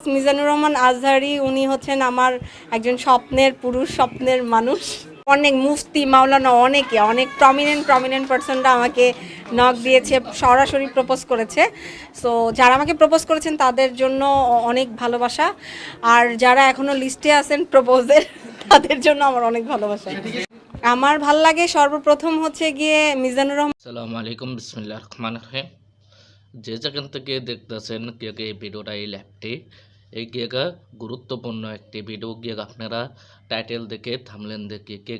মিজানুর রহমান আজহারি, উনি হচ্ছেন আমার একজন স্বপ্নের পুরুষ, স্বপ্নের মানুষ। অনেক মুফতি, মাওলানা অনেকে, অনেক প্রমিনেন্ট প্রমিনেন্ট পার্সনরা আমাকে নক দিয়েছে, সরাসরি প্রপোজ করেছে। সো যারা আমাকে প্রপোজ করেছেন, তাদের জন্য অনেক ভালোবাসা। আর যারা এখনও লিস্টে আছেন প্রপোজের তাদের জন্য আমার অনেক ভালোবাসা। আমার ভালো লাগে সর্বপ্রথম হচ্ছে গিয়ে মিজানুর রহমান। আসসালামু আলাইকুম বিসমিল্লাহ রহমান রহিম। যে যেখান থেকে দেখতেছেন গিয়ে এই ভিডিওটা এই ল্যাবটি এই গিয়েগা গুরুত্বপূর্ণ একটি ভিডিও গিয়ে আপনারা টাইটেল দেখে থামলেন দেখে কে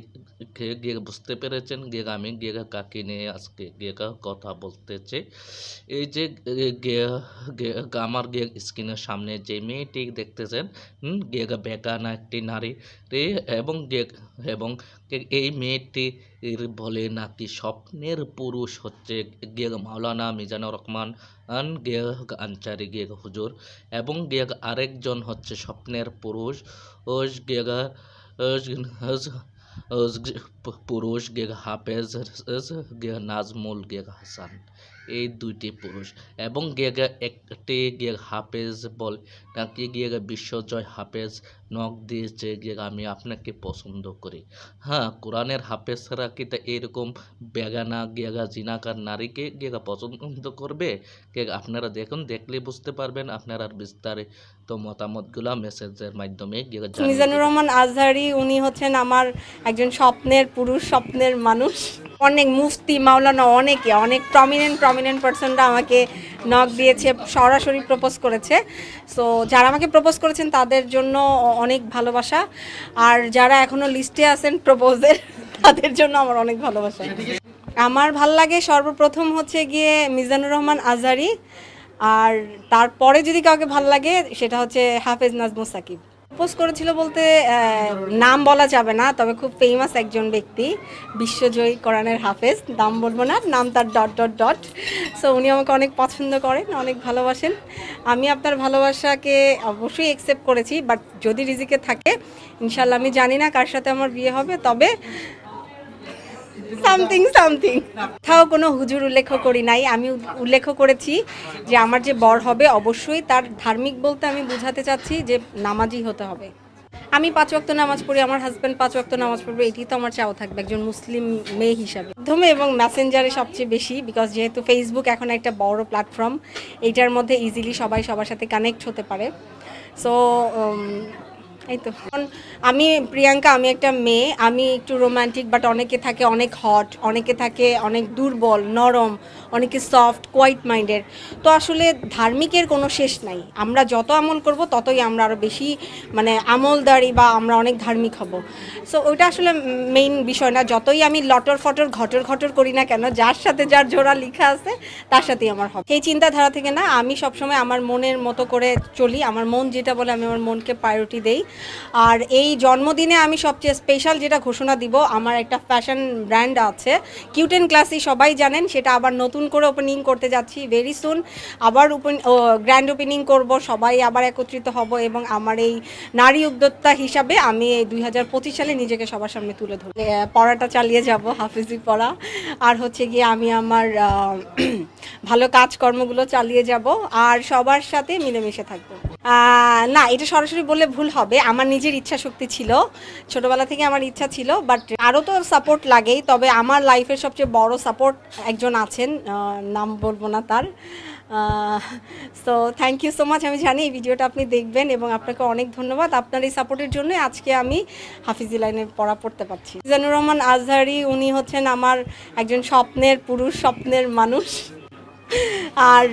কে গিয়ে বুঝতে পেরেছেন? গিয়ে আমি গিয়ে কাকে নিয়ে আজকে গিয়ে কথা বলতেছে? এই যে আমার গিয়ে স্ক্রিনের সামনে যে মেয়েটি দেখতেছেন গিয়ে বেগানা একটি নারী এবং এবং এই মেয়েটি বলে নাকি স্বপ্নের পুরুষ হচ্ছে গিয়ে মাওলানা মিজানুর রহমান, আন গিয়ে আনচারি গিয়ে হুজুর, এবং গিয়ে আরেকজন হচ্ছে স্বপ্নের পুরুষ, ওস গিয়ে পুরুষ গিয়ে হাফেজ গিয়ে নাজমুল গিয়ে হাসান এই দুইটি পুরুষ। এবং গিয়ে একটি গিয়ে হাফেজ বল নাকি গিয়ে বিশ্বজয় হাফেজ নখ দিয়েছে গিয়ে আমি আপনাকে পছন্দ করি। হ্যাঁ কোরআনের হাফেজরা কি তা এরকম বেগানা গিয়েগা জিনাকার নারীকে গিয়েগা পছন্দ করবে? কে আপনারা দেখুন দেখলে বুঝতে পারবেন আপনারা বিস্তারিত মতামতগুলো মেসেজের মাধ্যমে মিজানুর রহমান আজহারি উনি হচ্ছেন আমার একজন স্বপ্নের পুরুষ স্বপ্নের মানুষ। অনেক মুফতি, মাওলানা, অনেকে, অনেক প্রমিনেন্ট প্রমিনেন্ট পার্সনরা আমাকে নক দিয়েছে, সরাসরি প্রপোজ করেছে। সো যারা আমাকে প্রপোজ করেছেন, তাদের জন্য অনেক ভালোবাসা। আর যারা এখনও লিস্টে আছেন প্রপোজের তাদের জন্য আমার অনেক ভালোবাসা। আমার ভালো লাগে সর্বপ্রথম হচ্ছে গিয়ে মিজানুর রহমান আজহারি। আর তারপরে যদি কাউকে ভালো লাগে, সেটা হচ্ছে হাফেজ নাজমুস সাকিব। প্রপোজ করেছিল বলতে নাম বলা যাবে না, তবে খুব ফেমাস একজন ব্যক্তি, বিশ্বজয়ী কোরআনের হাফেজ, নাম বলব না, নাম তার ডট ডট ডট সো উনি আমাকে অনেক পছন্দ করেন, অনেক ভালোবাসেন। আমি আপনার ভালোবাসাকে অবশ্যই অ্যাকসেপ্ট করেছি বাট যদি রিজিকে থাকে ইনশাল্লাহ আমি জানি না কার সাথে আমার বিয়ে হবে, তবে সামথিং সামথিং কোথাও কোনো হুজুর উল্লেখ করি নাই। আমি উল্লেখ করেছি যে আমার যে বর হবে, অবশ্যই তার ধার্মিক বলতে আমি বোঝাতে চাচ্ছি যে নামাজি হতে হবে। আমি পাঁচ ওয়াক্ত নামাজ পড়ি, আমার হাজব্যান্ড পাঁচ ওয়াক্ত নামাজ পড়বে, এটি তো আমার চাও থাকবে একজন মুসলিম মেয়ে হিসাবে। মাধ্যমে এবং মেসেঞ্জারে সবচেয়ে বেশি বিকজ যেহেতু ফেসবুক এখন একটা বড় প্ল্যাটফর্ম এইটার মধ্যে ইজিলি সবাই সবার সাথে কানেক্ট হতে পারে। সো এই তো। আমি, প্রিয়াঙ্কা, আমি একটা মেয়ে। আমি একটু রোমান্টিক বাট অনেকে থাকে অনেক হট অনেকে থাকে অনেক দুর্বল, নরম, অনেকে সফট কোয়াইট মাইন্ডের তো আসলে ধার্মিকের কোনো শেষ নাই। আমরা যত আমল করব, ততই আমরা আরও বেশি মানে আমলদারি বা আমরা অনেক ধার্মিক হব। সো ওইটা আসলে মেইন বিষয় না। যতই আমি লটর ফটর, ঘটর ঘটর করি না কেন, যার সাথে যার জোড়া লেখা আছে, তার সাথেই আমার হবে। সেই চিন্তাধারা থেকে না, আমি সবসময় আমার মনের মতো করে চলি। আমার মন যেটা বলে, আমি আমার মনকে প্রায়োরিটি দেই। আর এই জন্মদিনে আমি সবচেয়ে স্পেশাল যেটা ঘোষণা দিব, আমার একটা ফ্যাশন ব্র্যান্ড আছে। কিউটেন ক্লাসি সবাই জানেন, সেটা আবার নতুন করে ওপেনিং করতে যাচ্ছি ভেরি সুন আবার ওপেন গ্র্যান্ড ওপেনিং করব, সবাই আবার একত্রিত হব এবং আমার এই নারী উদ্যোক্তা হিসাবে আমি দুই সালে নিজেকে সবার সামনে তুলে ধরব। পড়াটা চালিয়ে যাব, হাফিজি পড়া। আর হচ্ছে গিয়ে আমি আমার ভালো কাজকর্মগুলো চালিয়ে যাব, আর সবার সাথে মিলেমিশে থাকব। না, এটা সরাসরি বললে ভুল হবে। আমার নিজের ইচ্ছা শক্তি ছিল। ছোটবেলা থেকে আমার ইচ্ছা ছিল বাট আরও তো সাপোর্ট লাগেই, তবে আমার লাইফের সবচেয়ে বড় সাপোর্ট একজন আছেন নাম বলব না তার। So thank you so much আমি জানি এই ভিডিওটা আপনি দেখবেন এবং আপনাকে অনেক ধন্যবাদ। আপনার এই সাপোর্টের জন্য আজকে আমি হাফিজি লাইনে পড়া পড়তে পারছি। মিজানুর রহমান আজহারি, উনি হচ্ছেন আমার একজন স্বপ্নের পুরুষ, স্বপ্নের মানুষ। আর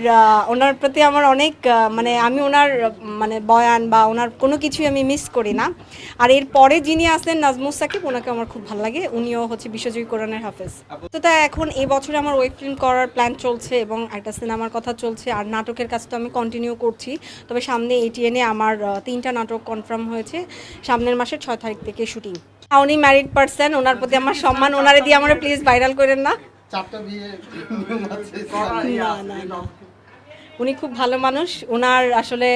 ওনার প্রতি আমার অনেক মানে আমি ওনার মানে বয়ান বা ওনার কোনো কিছুই আমি মিস করি না। আর এর পরে যিনি আসেন নাজমুস সাকিব, ওনাকে আমার খুব ভালো লাগে। উনিও হচ্ছে বিশ্বজয়ী কোরআনের হাফেজ। তো তা এখন এই বছরে আমার ওয়েব ফিল্ম করার প্ল্যান চলছে এবং একটা সিনেমার কথা চলছে। আর নাটকের কাজ তো আমি কন্টিনিউ করছি। তবে সামনে এটিএনে আমার তিনটা নাটক কনফার্ম হয়েছে। সামনের মাসের ছয় তারিখ থেকে শুটিং উনি ম্যারিড পার্সন ওনার প্রতি আমার সম্মান, ওনারে দিয়ে আমার প্লিজ ভাইরাল করেন না। চারটা বিয়ে না না না। উনি খুব ভালো মানুষ। ওনার আসলে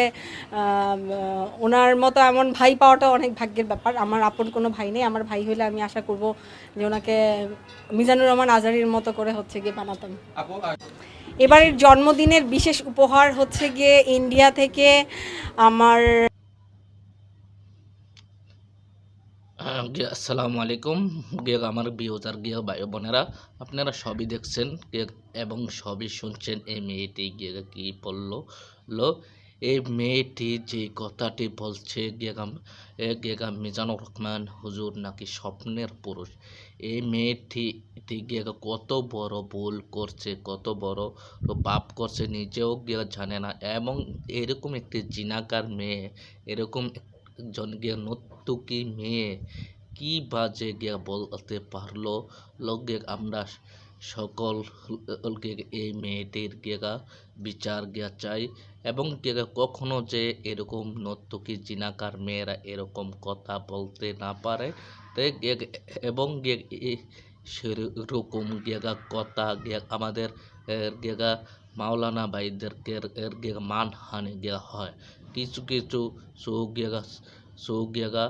ওনার মতো এমন ভাই পাওয়াটা অনেক ভাগ্যের ব্যাপার। আমার আপন কোনো ভাই নেই। আমার ভাই হলে আমি আশা করব যে ওনাকে মিজানুর রহমান আজারির মতো করে হচ্ছে গিয়ে বানাতাম। এবারের জন্মদিনের বিশেষ উপহার হচ্ছে গিয়ে ইন্ডিয়া থেকে আমার আহ, গিয়ে আসসালামু আলাইকুম। গিয়ে আমার বিয়োজার গিয়ে ভাই বোনেরা, আপনারা সবই দেখছেন গিয়ে এবং সবই শুনছেন এই মেয়েটি গিয়ে কি বলল? লো, এই মেয়েটি যে কথাটি বলছে গিয়েগাম এ গিয়েগাম মিজানুর রহমান হুজুর নাকি স্বপ্নের পুরুষ? এই মেয়েটি গিয়ে কত বড় ভুল করছে, কত বড় পাপ করছে, নিজেও গিয়ে জানে না। এবং এরকম একটি জিনাকার মেয়ে, এরকম একজন গিয়ে নর্তকী মেয়ে কি বাজে গিয়া বলতে পারল? লগে আমরা সকল এই মেয়েটির গিয়া বিচার গিয়া চাই। এবং গিয়া কখনো যে এরকম নর্তকী জিনাকার মেয়েরা এরকম কথা বলতে না পারে তাই গিয়া- এবং এই সেরকম গিয়া কথা গিয়া আমাদের গিয়া মাওলানা ভাইদেরকে মানহানি গিয়া হয়। কিছু কিছু সৌগিয়া সৌগিয়া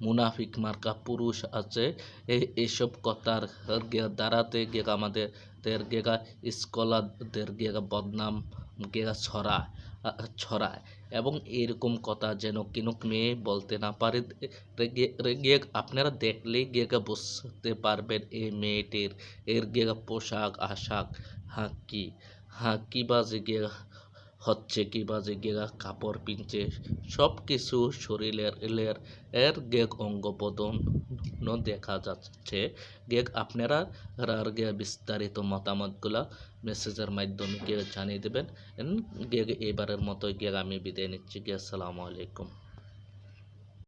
মুনাফিক মার্কা পুরুষ আছে। এই এসব কথার দাঁড়াতে গিয়ে আমাদের দের গেগা স্কলারদের গেগা বদনাম, গেগা ছড়া ছড়া এবং এরকম কথা যেন কিনুক মেয়ে বলতে না পারে। রে গে আপনারা দেখলেই গেগা বুঝতে পারবেন এই মেয়েটির, এর গেগা পোশাক, আশাক, হাঁকি হাঁকি বাজে গিয়ে হচ্ছে কি বাজে গেগা কাপড় পিনছে সব কিছু শরীরের এলের এর গেগ অঙ্গ প্রদন দেখা যাচ্ছে। গেগ আপনারা রার গে বিস্তারিত মতামতগুলা মেসেজের মাধ্যমে গিয়ে জানিয়ে দেবেন। গেগ এবারের মতো গেগ আমি বিদায় নিচ্ছি। গিয়ে আসসালামু আলাইকুম।